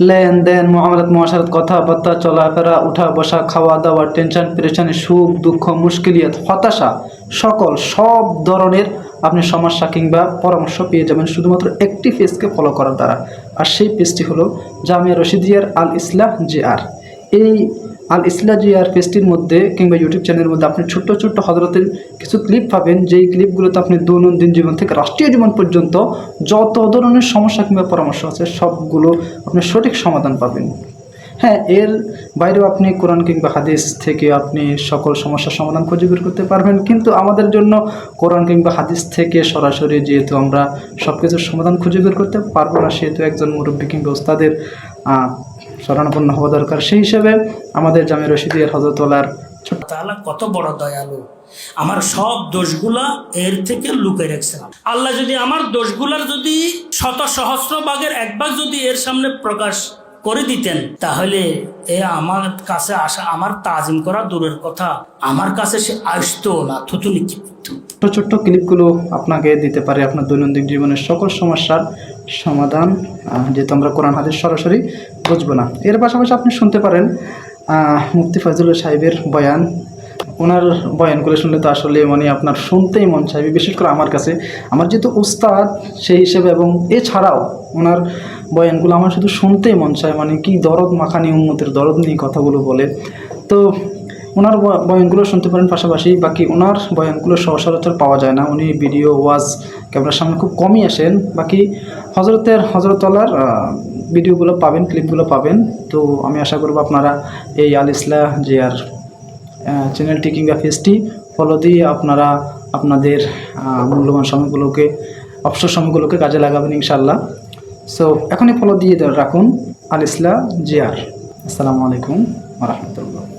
লেনদেন মহামারত মহাসারত কথাবার্তা, চলাফেরা, উঠা বসা, খাওয়া দাওয়া, টেনশন, পেরেশানি, সুখ, দুঃখ, মুশকিলিয়াত, হতাশা, সকল সব ধরনের আপনি সমস্যা কিংবা পরামর্শ পেয়ে যাবেন শুধুমাত্র একটি পেজকে ফলো করার দ্বারা। আর সেই পেজটি হলো জামিয়া রশিদিয়ার আল ইসলাম জে আর এই আল ইসলা জিয়ার পেজটির মধ্যে কিংবা ইউটিউব চ্যানেলের মধ্যে আপনি ছোট্ট ছোট্ট হজরতের কিছু ক্লিপ পাবেন, যেই ক্লিপগুলোতে আপনি দৈনন্দিন জীবন থেকে রাষ্ট্রীয় জীবন পর্যন্ত যত ধরনের সমস্যা কিংবা পরামর্শ আছে, সবগুলো আপনি সঠিক সমাধান পাবেন। হ্যাঁ এর বাইরেও আপনি কোরআন কিংবা হাদিস থেকে আপনি সকল সমস্যার সমাধান খুঁজে বের করতে পারবেন। কিন্তু আমাদের জন্য কোরআন কিংবা হাদিস থেকে সরাসরি যেহেতু আমরা সব কিছুর সমাধান খুঁজে বের করতে পারব না, সেহেতু একজন মুরব্বী কিংবা ওস্তাদের শরণাপন্ন হওয়া দরকার। সেই হিসেবে আমাদের জামে রশিদিয়ার হজরতওয়ালার ছোট্ট তাআলা কত বড় দয়ালু। আমার সব দোষগুলা এর থেকে লুকিয়ে রাখছিলাম আল্লাহ যদি আমার দোষগুলার যদি শত সহস্র ভাগের এক যদি এর সামনে প্রকাশ করে দিতেন, তাহলে এ আমার কাছে আসা, আমার তাজিম করা দূরের কথা। আমার কাছে সে আসতো না, থুতু নিক্ষেপ। করতো। ছোট্ট ছোট্ট ক্লিপগুলো আপনাকে দিতে পারে আপনার দৈনন্দিন জীবনের সকল সমস্যার সমাধান যেহেতু আমরা কোরআন হাদিস সরাসরি বুঝব না। এর পাশাপাশি আপনি শুনতে পারেন মুফতি ফজলুল সাহেবের বয়ান। ওনার বয়ানগুলো শুনলে তো আসলে মানে আপনার শুনতেই মন চাইবে, বিশেষ করে আমার কাছে। আমার যেহেতু উস্তাদ সেই হিসেবে এবং এছাড়াও ওনার বয়ানগুলো আমার শুধু শুনতেই মন চায় মানে কি দরদ মাখানি উন্মতের দরদ নিয়ে কথাগুলো বলে। তো ওনার বয়ানগুলো শুনতে পারেন পাশাপাশি, বাকি ওনার বয়ানগুলো সচরাচর পাওয়া যায় না। উনি ভিডিও, ওয়াজ ক্যামেরার সামনে খুব কমই আসেন। বাকি হজরতের হজরতলার ভিডিওগুলো পাবেন, ক্লিপগুলো পাবেন। তো আমি আশা করব আপনারা এই আল ইসলাহ জিয়ার চ্যানেলটি কিংবা পেজটি ফলো দিয়ে আপনারা আপনাদের মূল্যবান সময়গুলোকে, অবসর সময়গুলোকে কাজে লাগাবেন ইনশাল্লাহ সো এখনই ফলো দিয়ে রাখুন আল ইসলাহ জিয়ার আসসালামু আলাইকুম রহমতুল্লাহ।